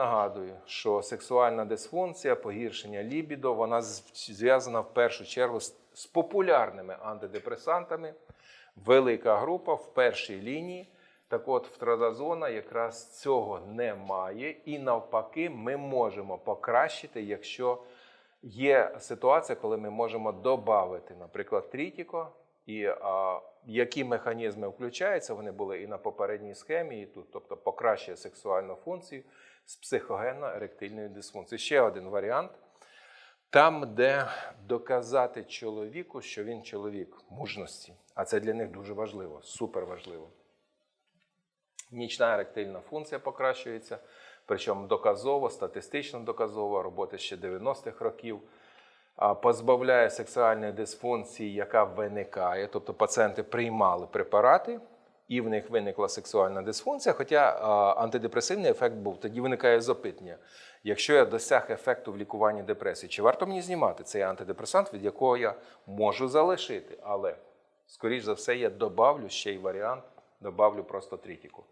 нагадую, що сексуальна дисфункція, погіршення лібідо, вона зв'язана в першу чергу з, популярними антидепресантами. Велика група в першій лінії. Так от, втрадазона якраз цього немає, і навпаки, ми можемо покращити, якщо є ситуація, коли ми можемо додати, наприклад, трітіко, і а, які механізми включаються, вони були і на попередній схемі, і тут, тобто покращує сексуальну функцію з психогенно-еректильною дисфункцією. Ще один варіант. Там, де доказати чоловіку, що він чоловік мужності, а це для них дуже важливо, супер важливо. Нічна еректильна функція покращується, причому доказово, статистично доказово, роботи ще 90-х років. Позбавляє сексуальної дисфункції, яка виникає. Тобто пацієнти приймали препарати, і в них виникла сексуальна дисфункція. Хоча антидепресивний ефект був, тоді виникає запитання. Якщо я досяг ефекту в лікуванні депресії, чи варто мені знімати цей антидепресант, від якого я можу залишити? Але, скоріш за все, я добавлю ще й варіант, добавлю просто трітіку.